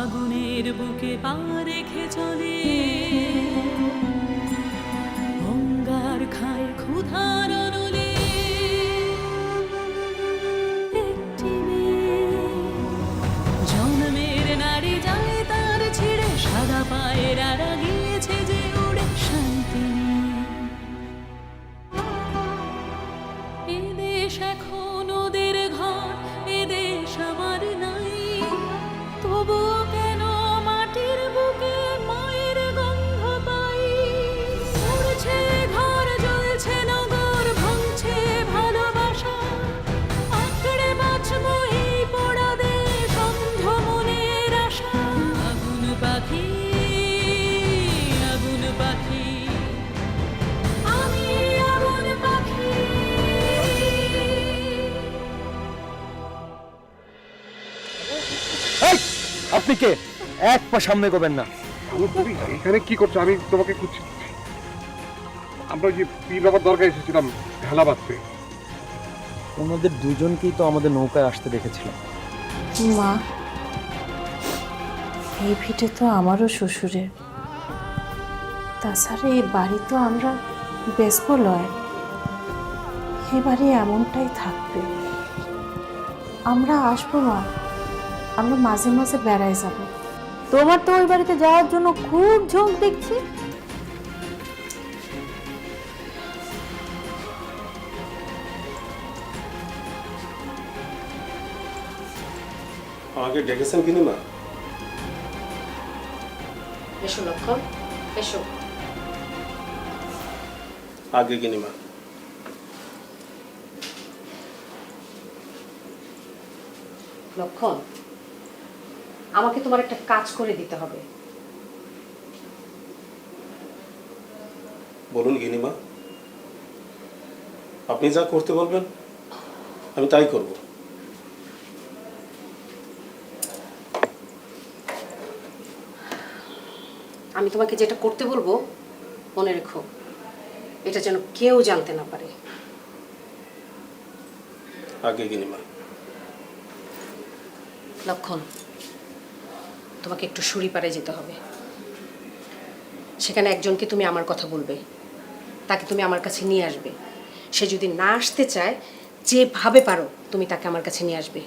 আগুনের বুকে পা রেখে চলে। অঙ্গার খায় ক্ষুধার কে এক পা সামনে করবেন না। তুমি এখানে কি করছ? আমি তোমাকে খুঁজছি। আমরা যে পীর বাবার দরকার এসেছিলাম ভেলা বাঁধতে। ওনাদের দুজনকেই তো আমাদের নৌকায় আসতে দেখেছিলাম। মা? এই ভিটে তো আমারও শ্বশুরের। তাছাড়া এই বাড়ি তো আমরা বেসবো লয়। এ বাড়ি এমনটাই থাকবে। আমরা আসব মা আমরা মাঝে মাঝে বেড়ায় যাব। তোমার তো ওই বাড়িতে যাওয়ার জন্য খুব ঝোঁক দেখছি। আমাকে ডেকেছেন কিনি মা এসো লক্ষণ এসো। আগে কিনি মা লক্ষণ আমাকে তোমার একটা কাজ করে দিতে হবে। বলুন গিনিমা আপনি যা করতে বলবেন আমি তাই করব। আমি তোমাকে যেটা করতে বলব মনে রেখো এটা যেন কেউ জানতে না পারে। আগে গিনিমা। লক্ষণ তোমাকে একটু সুরি পারে যেতে হবে। সেখানে একজনকে তুমি আমার কথা বলবে। তাকে তুমি আমার কাছে নিয়ে আসবে। সে যদি না আসতে চায়, যেভাবে পারো তুমি তাকে আমার কাছে নিয়ে আসবে।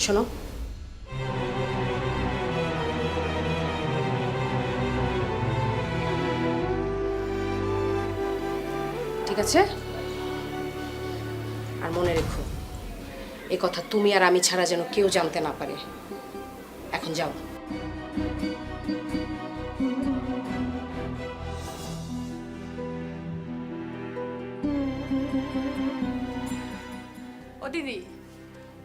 শোনো। ঠিক আছে? আর মনে রেখো, এ কথা তুমি আর আমি ছাড়া যেন কেউ জানতে না পারে। এখন যাও। ও দিদি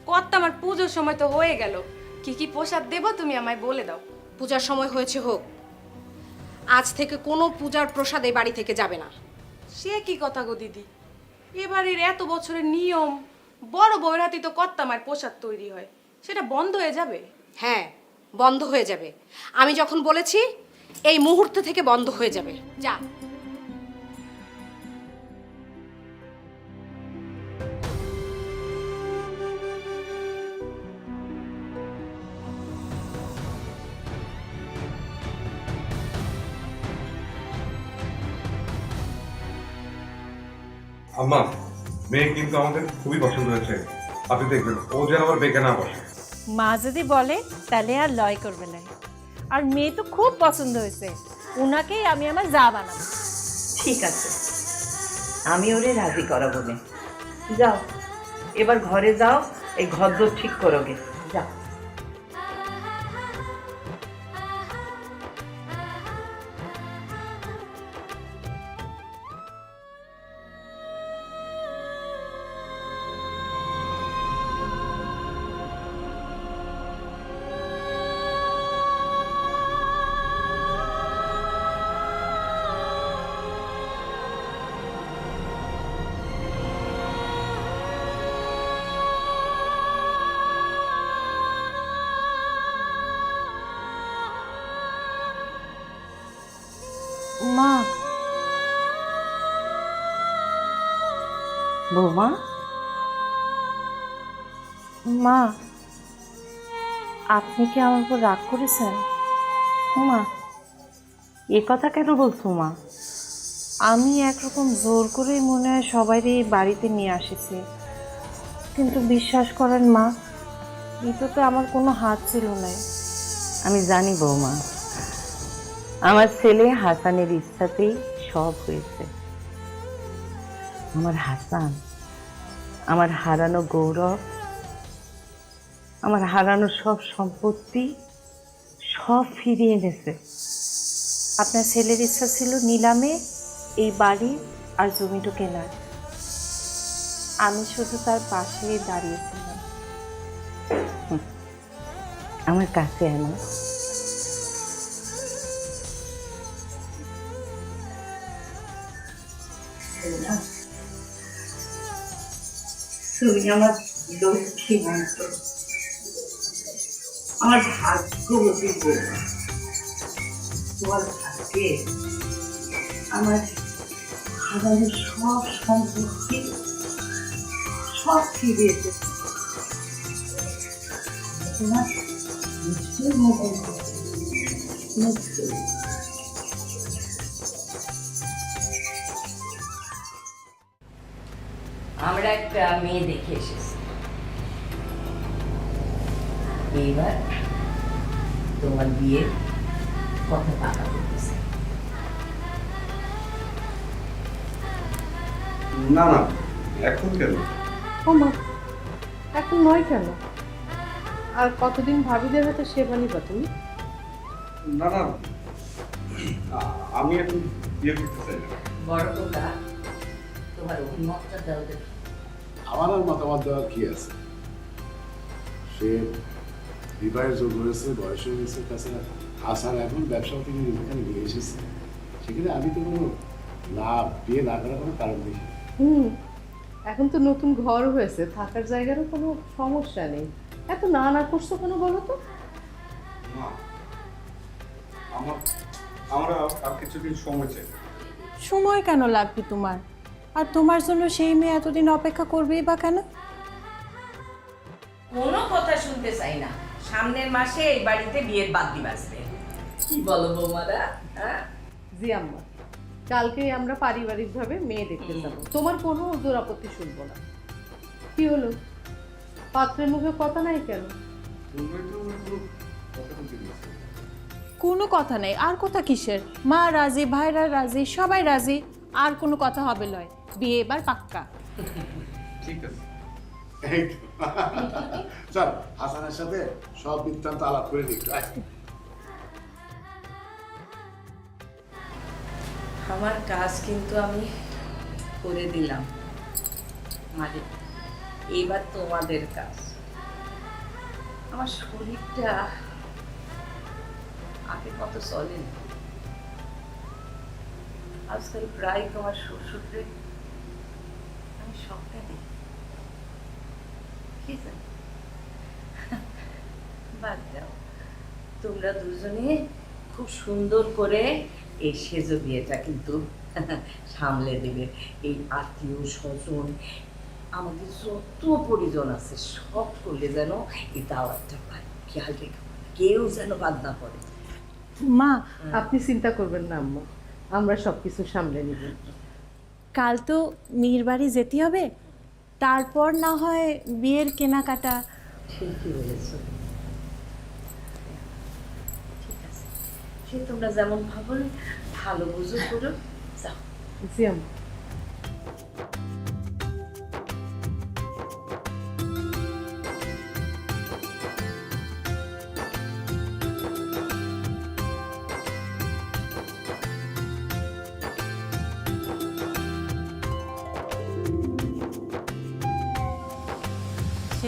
কত আমার পুজোর সময় তো হয়ে গেল। কি কি প্রসাদ দেবো তুমি আমায় বলে দাও। পূজার সময় হয়েছে হোক আজ থেকে কোনো পূজার প্রসাদ এই বাড়ি থেকে যাবে না। সে কি কথা গো দিদি? এবারের এত বছরের নিয়ম বড় বউয়ের তো কত প্রসাদ তৈরি হয় সেটা বন্ধ হয়ে যাবে। হ্যাঁ বন্ধ হয়ে যাবে। আমি যখন বলেছি, এই মুহূর্ত থেকে বন্ধ হয়ে যাবে। যা। আম্মা, মেয়ে কিন্তু আমাদের খুবই পছন্দ হয়েছে। আপনি দেখবেন, ও যেন আবার বেঁকে না বসে। মা যদি বলে, তাহলে আর লয় করবে না। আর মেয়ে তো খুব পছন্দ হয়েছে। ওনাকেই আমি আমার যা বানাবো। ঠিক আছে। আমি ওরে রাজি করাবো নে। যাও, এবার ঘরে যাও, এই ঘর ঠিক করোগে যাও। বৌমা? মা, আপনি কি আমার উপর রাগ করেছেন? মা, এ কথা কেন বলছো মা? আমি একরকম জোর করেই মনে হয় সবাইকে এই বাড়িতে নিয়ে আসেছি। কিন্তু বিশ্বাস করেন মা, এটাতে আমার কোনো হাত ছিল না। আমি জানি বৌমা, আমার ছেলে হাসানের ইচ্ছাতেই সব হয়েছে। আমার হাসান, আমার হারানো গৌরব, আমার হারানো সব সম্পত্তি সব ফিরিয়ে এনেছে। আপনার ছেলের ইচ্ছা ছিল নিলামে এই বাড়ি আর জমিটু কেনার। আমি শুধু তার পাশেই দাঁড়িয়েছিলাম। আমার কাছে এনো তুমি আমার লক্ষ্মী মানত আমার ভাগ্যবতী বৌমা তোমার ভাগ্যে আমার হারানো সব সম্পত্তি সব ফিরে তোমার নিশ্চয়ই মঙ্গল নিশ্চয়ই। আমরা একটা মেয়ে দেখে এসেছি। এইবার তোমার বিয়ের কথা পাকা করতেছে। না না এখন কেন? ও মা এখন নয় কেন? আর কতদিন ভাবিদের হাতে সেবা নিবা তুমি? না না আমি এখন বিয়ে করতে চাই না। বড় তোকা তোমার অভিমতটা দাও দেখি। আমার আর মতামত দেওয়ার কি আছে? সে বিবাহের যোগ হয়েছে বয়স হয়েছে তাছাড়া হাসান এখন ব্যবসা থেকে এখানে নিয়ে এসেছে সেখানে আমি তো কোনো না বিয়ে না করার কোনো কারণ দেখি হুম এখন তো নতুন ঘর হয়েছে থাকার জায়গারও কোনো সমস্যা নেই। এত না না করছ কেন বলো তো? না আমার আমরা আর কিছুদিন সময় চাই। সময় কেন লাগবে তোমার? আর তোমার জন্য সেই মেয়ে এতদিন অপেক্ষা করবেই বা কেন? কোনো কথা শুনতে চাই না। সামনের মাসে এই বাড়িতে বিয়ের বাদ্যি বাজবে। কি বলো বৌমারা হ্যাঁ? জি আম্মা কালকেই আমরা পারিবারিকভাবে মেয়ে দেখতে যাব। তোমার কোনো জোর আপত্তি শুনব না। কি হলো? পাত্রের মুখে কথা নাই কেন? কোনো কথা বলতে দিচ্ছ কোনো কথা নেই। আর কথা কিসের? মা রাজি ভাইরা রাজি সবাই রাজি। আর কোনো কথা হবে লয়। বিয়ে এবার পাক্কা। ঠিক আছে। চল হাসানের সাথে সব বৃত্তান্ত আলাপ করে দিই আমার কাজ কিন্তু আমি করে দিলাম মানে এবার তোমাদের কাজ। আমার শরীরটা আগে কত চলে না। আজকাল প্রায় তোমার শ্বশুরকে আমি সবটা দিই কি জানি বাদ দাও। তোমরা দুজনে খুব সুন্দর করে এই সেজ বিয়েটা কিন্তু সামলে দেবে। এই আত্মীয় স্বজন আমাদের যত পরিজন আছে সব করলে যেন এই দাওয়াতটা পায়। খেয়াল রেখো কেউ যেন বাদ না পড়ে। মা আপনি চিন্তা করবেন না আম্মা। আমরা সব কিছু সামলে নিব। কাল তো মেয়ের বাড়ি যেতে হবে। তারপর না হয় বিয়ের কেনাকাটা। ঠিকই বলেছ। ঠিক আছে। সে তোমরা যেমন ভাবো ভালো বুঝো করো যাও। জি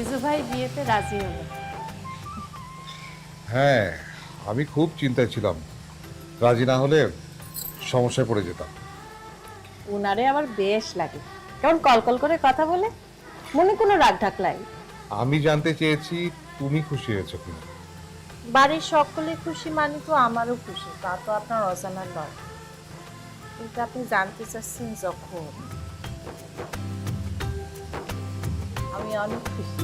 ভাই বিয়েতে রাজি হলো হ্যাঁ আমি খুব চিন্তায় ছিলাম। রাজি না হলে সমস্যায় পড়ে যেতাম। উনারে আবার বেশ লাগে। কেমন কলকল করে কথা বলে? মনে কোনো রাগ ঢাকলাই আমি জানতে চেয়েছি তুমি খুশি হয়েছো কিনা? বাড়ির সকলে খুশি মানে তো আমারও খুশি তা তো আপনার অজানা নয়। কিন্তু আপনি জানতে চাচ্ছেন যখন। আমি অনেক খুশি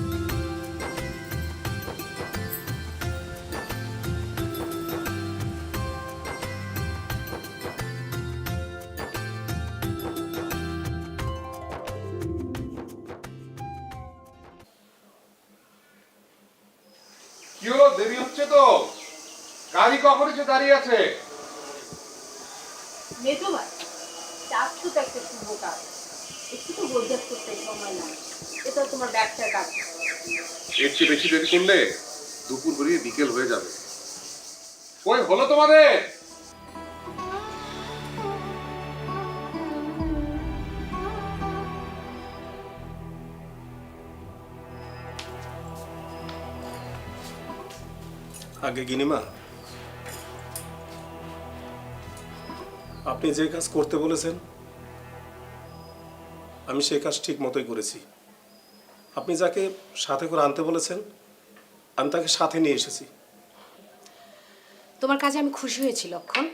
কি হলো? দেরি হচ্ছে তো। কখন দাঁড়িয়ে আছে? মেজু ভাই চাষ তো একটা শুভ কাজ একটু তো বোঝাত করতে সময় লাগে এটা তোমার ব্যবসার কাজ। এর চেয়ে বেশি দেরি করলে দুপুর বেরিয়ে বিকেল হয়ে যাবে। কই হলো তোমাদের! আগে গিনিমা আপনি যে কাজ করতে বলেছেন আমি সেই কাজ ঠিক মতোই করেছি। আপনি যাকে সাথে করে আনতে বলেছেন আমি তাকে সাথে নিয়ে এসেছি। তোমার কাজে আমি খুশি হয়েছি লক্ষণ।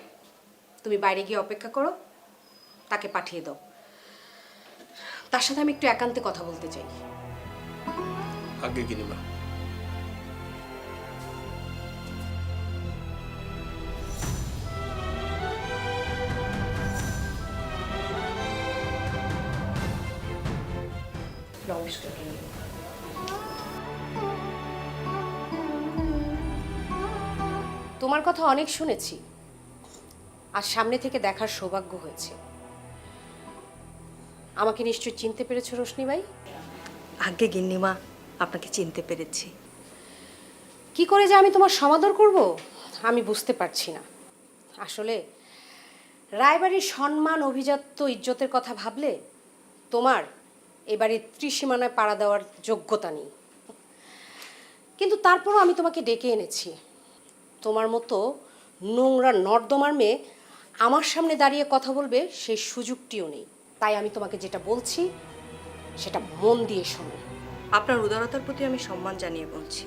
তুমি বাইরে গিয়ে অপেক্ষা করো তাকে পাঠিয়ে দাও। তার সাথে আমি একটু একান্তে কথা বলতে চাই। আগে গিনিমা। তোমার কথা অনেক শুনেছি। আর সামনে থেকে দেখার সৌভাগ্য হয়েছে। আমাকে নিশ্চয় চিনতে পেরেছ রোশনি ভাই আগে গিন্নিমা আপনাকে চিনতে পেরেছি। কি করে যে আমি তোমার সমাদর করব আমি বুঝতে পারছি না। আসলে রায়বাড়ির সম্মান অভিজাত্য ইজ্জতের কথা ভাবলে তোমার এবারে ত্রিসীমানায় পাড়া দেওয়ার যোগ্যতা নেই। কিন্তু তারপরও আমি তোমাকে ডেকে এনেছি। তোমার মতো নোংরা নর্দমার মেয়ে আমার সামনে দাঁড়িয়ে কথা বলবে সেই সুযোগটিও নেই। তাই আমি তোমাকে যেটা বলছি সেটা মন দিয়ে শোনো। আপনার উদারতার প্রতি আমি সম্মান জানিয়ে বলছি।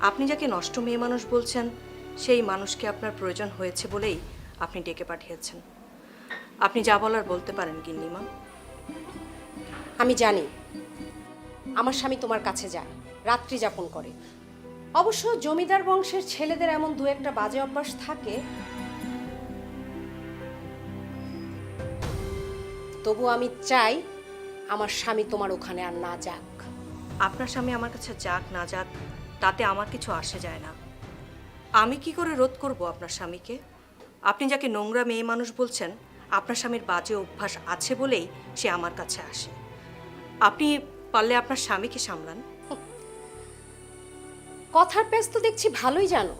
আপনি যাকে নষ্ট মেয়ে মানুষ বলছেন সেই মানুষকে আপনার প্রয়োজন হয়েছে বলেই আপনি ডেকে পাঠিয়েছেন। আপনি যা বলার বলতে পারেন গিন্নিমা। আমি জানি আমার স্বামী তোমার কাছে যায় রাত্রি যাপন করে। অবশ্য জমিদার বংশের ছেলেদের এমন দু একটা বাজে অভ্যাস থাকে। তবু আমি চাই আমার স্বামী তোমার ওখানে আর না যাক। আপনার স্বামী আমার কাছে যাক, না যাক, তাতে আমার কিছু আসে যায় না। আমি কি করে রোধ করব আপনার স্বামীকে? আপনি যাকে নোংরা মেয়ে মানুষ বলছেন, আপনার স্বামীর বাজে অভ্যাস আছে বলেই সে আমার কাছে আসে। আপনি পারলে আপনার স্বামীকে সামলান। কথার পেস তো দেখছি ভালোই জানো।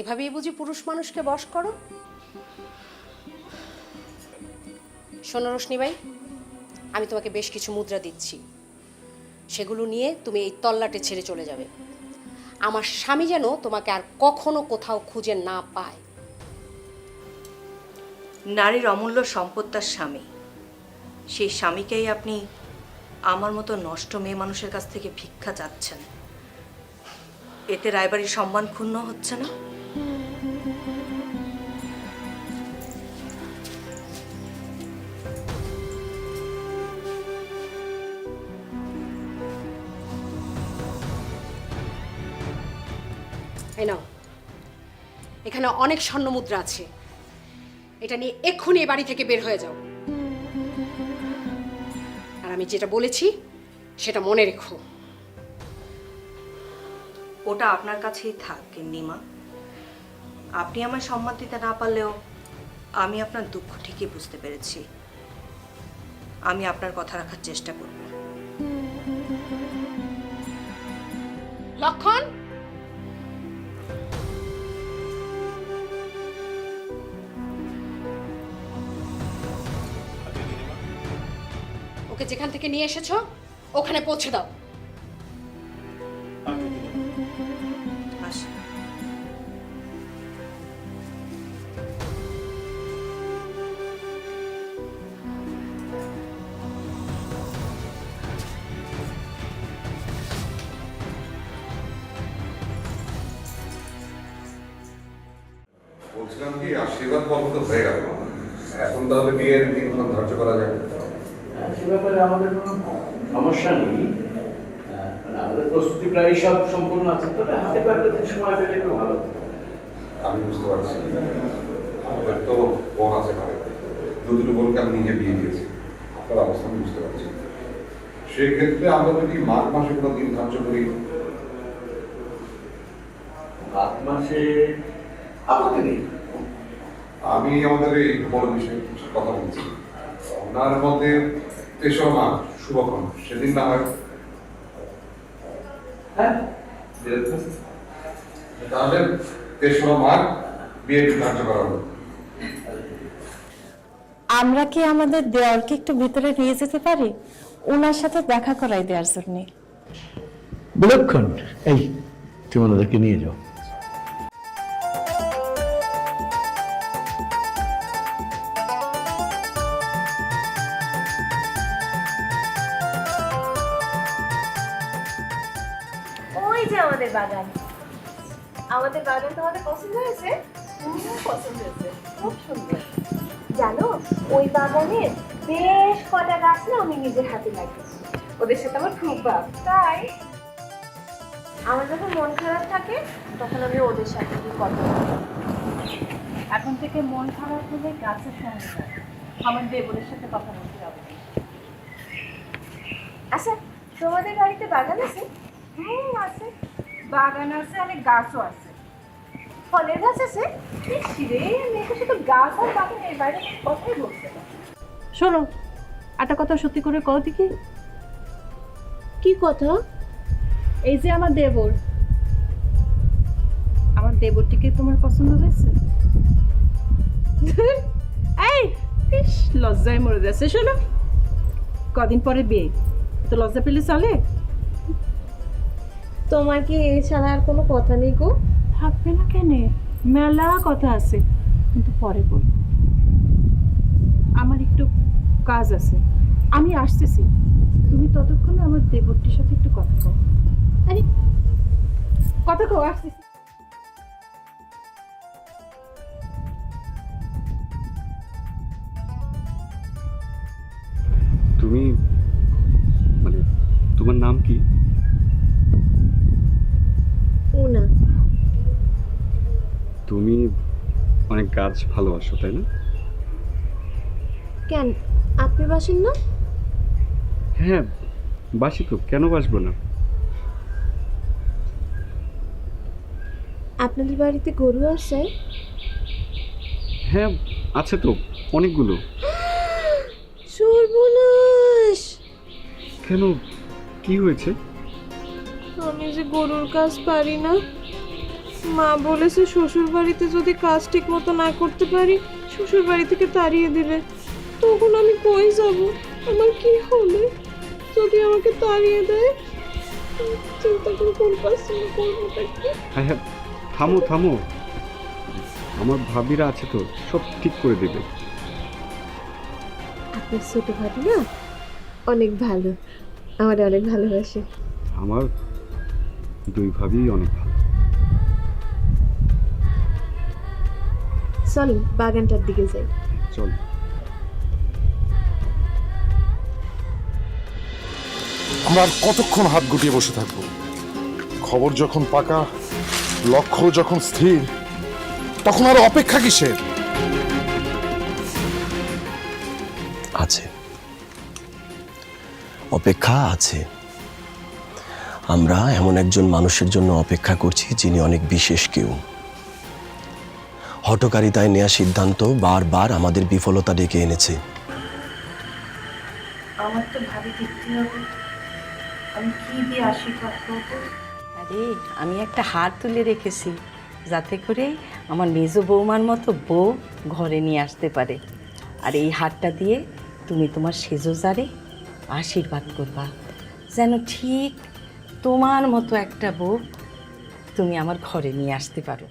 এভাবেই বুঝি পুরুষ মানুষকে বশ করো। শোনো রোশনি ভাই আমি তোমাকে বেশ কিছু মুদ্রা দিচ্ছি। সেগুলো নিয়ে তুমি এই তল্লাটে ছেড়ে চলে যাবে। আমার স্বামী যেন তোমাকে আর কখনো কোথাও খুঁজে না পায়। নারীর অমূল্য সম্পদ তার স্বামী। সেই স্বামীকেই আপনি আমার মতো নষ্ট মেয়ে মানুষের কাছ থেকে ভিক্ষা চাচ্ছেন। এতে রায়বাড়ির সম্মান ক্ষুণ্ণ হচ্ছে না? নাও। এখানে অনেক স্বর্ণ মুদ্রা আছে। এটা নিয়ে এক্ষুনি এ বাড়ি থেকে বের হয়ে যাও। আর আমি যেটা বলেছি, সেটা মনে রেখো। ওটা আপনার কাছেই থাক নিমা আপনি আমার সম্মান দিতে না পারলেও আমি আপনার দুঃখ ঠিকই বুঝতে পেরেছি। আমি আপনার কথা রাখার চেষ্টা করব। লক্ষণ? ওকে যেখান থেকে নিয়ে এসেছ ওখানে পৌঁছে দাও। বলছিলাম কি আশীর্বাদ পর্ব তো হয়ে গেল। এখন তাহলে বিয়ের দিনক্ষণ ধার্য করা যাবে সে ব্যাপারে আমাদের কোনো সমস্যা নেই। মানে আমাদের প্রস্তুতি প্রায় সব সম্পূর্ণ আছে তবে হাতে পারলে সময় পেলে একটু ভালো। আমি বুঝতে পারছি। আমাদের তো বোন আছে ঘরে। দু দুটো বোনকে আমি নিজে বিয়ে দিয়েছি। আপনার অবস্থা আমি বুঝতে পারছি। সেক্ষেত্রে আমরা যদি মাঘ মাসে কোনো দিন ধার্য করি? মাঘ মাসে আপত্তি নেই। আমি আমাদের এই বড় বিষয়ে কিছু কথা বলছি। ওনার মধ্যে তেসরা মার্চ শুভক্ষণ। সেদিন না হয়? হ্যাঁ? তাহলে তেসরা বিয়েটি কার্যকর হলো আমরা কি আমাদের দেওয়ারকে একটু ভিতরে নিয়ে যেতে পারি? ওনার সাথে দেখা করাই দেওয়ার জন্যে বিলক্ষণ। এই তুমি ওনাদেরকে নিয়ে যাও। ওই যে আমাদের বাগান। আমাদের বাগান তোমাদের পছন্দ হয়েছে। পছন্দ হয়েছে। খুব সুন্দর। জানো, ওই বাগানের বেশ কটা গাছ না আমি নিজের হাতে লাগিয়েছি। ওদের সাথে আমার খুব ভাব। তাই আমার যখন মন খারাপ থাকে, তখন আমি ওদের সাথে কথা। এখন থেকে মন খারাপ হলে গাছের সঙ্গে আমার দেবরের সাথে কথা বলতে হবে। আচ্ছা তোমাদের বাড়িতে বাগান আছে? হুম আছে। বাগান আছে অনেক গাছও আছে। ফলের গাছ আছে? রে মেয়েটা শুধু গাছ আর বাগান, এর বাইরে কথাই বলছে শোনো, একটা কথা সত্যি করে কও দেখি। কি কথা? এই যে আমার দেবর। আমার দেবরটিকে তোমার পছন্দ হয়েছে? এই লজ্জায় মরে যাচ্ছে শোনো। কদিন পরে বিয়ে। তো লজ্জা পেলে চলে? তোমার কি এছাড়া আর কোনো কথা নেই গো? থাকবে না কেন? মেলা কথা আছে কিন্তু পরে বল আমার একটু কাজ আছে। আমি আসতেছি। তুমি ততক্ষণে আমার দেবরটির সাথে একটু কথা কও। আরে কথা কও আসতেছি। তুমি মানে তোমার নাম কি? তুমি অনেক গাছ ভালোবাসো তাই না? কেন? আপনি বাসেন না? হ্যাঁ বাসি তো কেন বাসবো না? আপনাদের বাড়িতে গরু আছে? হ্যাঁ আছে তো অনেকগুলো। সর্বনাশ! কেন? কি হয়েছে? আমি যে গরুর কাজ পারি না। মা বলেছে শ্বশুর বাড়িতে যদি কাজ ঠিক মতো না করতে পারি শ্বশুর বাড়ি থেকে তাড়িয়ে দিবে তখন আমি কই যাব? আমার কি হবে যদি আমাকে তাড়িয়ে দেয় চিন্তা করে কোন কাজ হ্যাঁ হ্যাঁ থামো থামো। আমার ভাবিরা আছে তো সব ঠিক করে দেবে। আপনার ছোট ভাবি না? অনেক ভালো। আমার অনেক ভালোবাসে। আমার দুই ভাবি অনেক ভালো। চল বাগানটার দিকে যাই। চল। আমরা কতক্ষণ হাত গুটিয়ে বসে থাকব? খবর যখন পাকা লক্ষ্য যখন স্থির তখন আর অপেক্ষা কিসের? আছে। অপেক্ষা আছে। আমরা এমন একজন মানুষের জন্য অপেক্ষা করছি যিনি অনেক বিশেষ কেউ। হটকারিতায় নেওয়া সিদ্ধান্ত বারবার আমাদের বিফলতা ডেকে এনেছে। আমার তো ভাবি দেখতে হবে। আমি কি দিয়ে আশীর্বাদ করব? আরে আমি একটা হার তুলে রেখেছি যাতে করে আমার মেজ বৌমার মতো বউ ঘরে নিয়ে আসতে পারে। আর এই হারটা দিয়ে তুমি তোমার সেজোজারে আশীর্বাদ করবা। যেন ঠিক তোমার মতো একটা বউ তুমি আমার ঘরে নিয়ে আসতে পারো।